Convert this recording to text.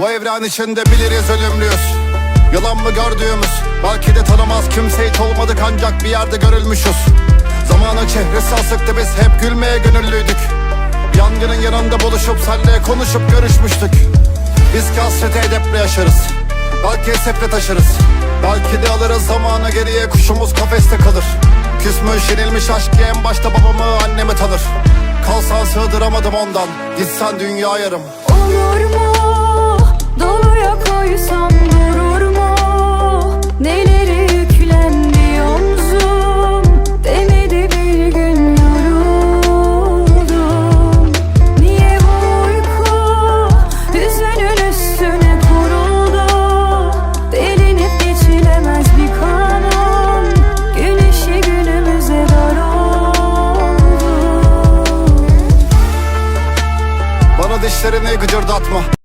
Bu evren içinde biliriz ölümlüyüz. Yalan mı gördüğümüz? Belki de tanımaz. Kimse hiç olmadık ancak bir yerde görülmüşüz. Zamanın çehresi asıktı biz hep gülmeye gönüllüydük. Yangının yanında buluşup senle konuşup görüşmüştük. Biz ki hasreti edeple yaşarız. Belki esefle taşırız. Belki de alırız zamanı geriye kuşumuz kafeste kalır. Küsmüş yenilmiş aşk en başta babamı annemi tanır. Kalsan sığdıramadım ondan Gitsen dünya yarım. Olur mu Kardeşlerini gıcırdatma.